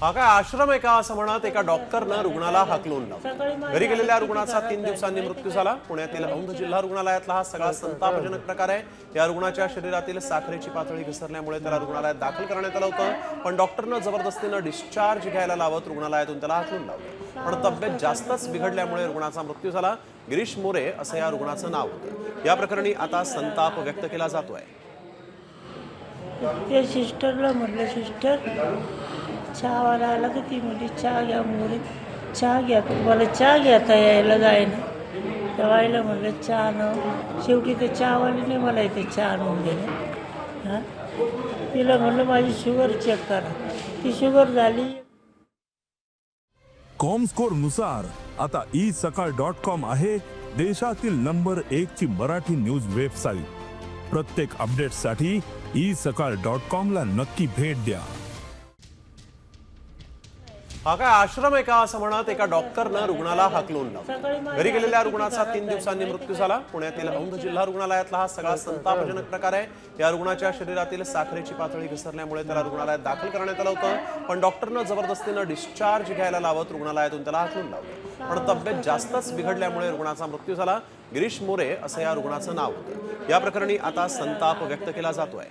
हा काय आश्रम आहे का असं म्हणत एका डॉक्टरनं रुग्णाला हाकलून लावलं? घरी गेलेल्या रुग्णाचा तीन दिवसांनी मृत्यू झाला. पुण्यातील औंध जिल्हा रुग्णालयातला हा सगळा संतापजनक प्रकार आहे. या रुग्णाच्या शरीरातील साखरेची पातळी घसरल्यामुळे त्याला रुग्णालयात दाखल करण्यात आलं होतं. पण डॉक्टरनं जबरदस्तीनं डिस्चार्ज घ्यायला लावत रुग्णालयातून त्याला हाकलून लावलं. पण तब्येत जास्तच बिघडल्यामुळे रुग्णाचा मृत्यू झाला. गिरीश मोरे असं या रुग्णाचं नाव होतं. या प्रकरणी आता संताप व्यक्त केला जातोय. सिस्टरला म्हटलं सिस्टर चहावाला आला तर ती म्हणली चहा घ्या मोरी चहा घ्या मला चहा घेता यायला जायना त्या बाईला म्हटलं चहा न शेवटी ते चहावालीने मला इथे चहा आणून दिलं हां? तिला म्हणलं माझी शुगर चेक करा। ती शुगर झाली। कॉमस्कोरनुसार आता ई सकाळ डॉट कॉम आहे देशातील नंबर एक ची मराठी न्यूज वेबसाईट. प्रत्येक अपडेटसाठी ई सकाळ डॉट कॉम ला नक्की भेट द्या. हा काय आश्रम आहे का असं म्हणत एका डॉक्टरनं रुग्णाला हाकलून लावलं. घरी गेलेल्या रुग्णाचा तीन दिवसांनी मृत्यू झाला. पुण्यातील औंध जिल्हा रुग्णालयातला हा सगळा संतापजनक प्रकार आहे. या रुग्णाच्या शरीरातील साखरेची पातळी घसरल्यामुळे त्याला रुग्णालयात दाखल करण्यात आलं होतं. पण डॉक्टरनं जबरदस्तीनं डिस्चार्ज घ्यायला लावत रुग्णालयातून त्याला हाकलून लावलं. पण तब्येत जास्तच बिघडल्यामुळे रुग्णाचा मृत्यू झाला. गिरीश मोरे असं या रुग्णाचं नाव होतं. या प्रकरणी आता संताप व्यक्त केला जातोय.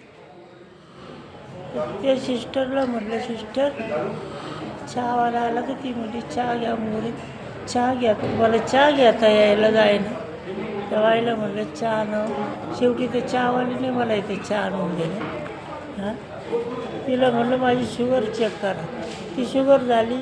त्या सिस्टरला म्हटलं सिस्टर चहावाला आला तर ती म्हणली चहा घ्या मोरी चहा घ्या मला चहा घेता यायला जायना त्या बाईला म्हणलं चहा न शेवटी ते चहावालीने मला इथे चहा आणून दिलं हां? तिला म्हणलं माझी शुगर चेक करा. ती शुगर झाली.